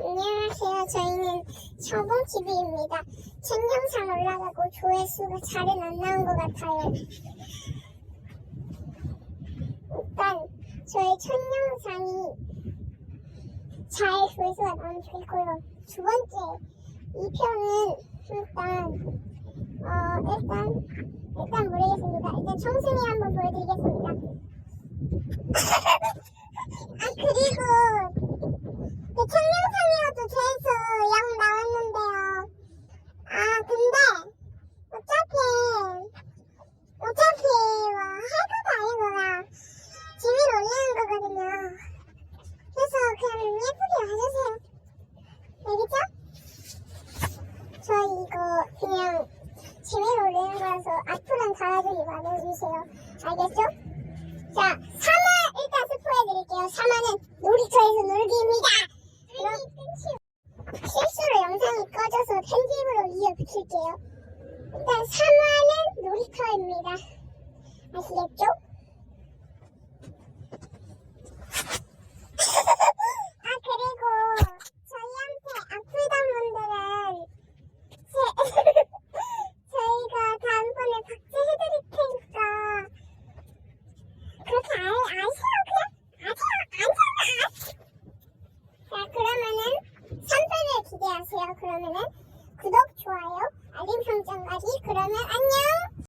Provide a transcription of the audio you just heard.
안녕하세요. 저희는 저번 TV입니다. 첫 영상 올라가고 조회수가 잘은 안 나온 것 같아요. 일단 저희 첫 영상이 잘 조회수가 나오면 좋겠고요. 두 번째, 이 편은 일단 어 일단 일단 모르겠습니다. 일단 청순이 한번 보여드리겠습니다. 아 그리고 그 청량상이어도 계속 양 나왔는데요. 아 근데 어차피 어차피 뭐할 것도 아니고 재미로 거거든요. 그래서 그냥 예쁘게 와주세요. 알겠죠? 저 이거 그냥 재미로 올리는 거라서 앞으로는 달아주기 말아주세요. 알겠죠? 자, 3화 일단 스포해드릴게요. 3화는 놀이터에서 놀기입니다. 그럼 실수로 영상이 꺼져서 편집으로 이어 붙일게요. 일단 3화는 놀이터입니다. 아시겠죠? 그러면은 선택을 기대하세요. 그러면은 구독, 좋아요, 알림 설정까지. 그러면 안녕.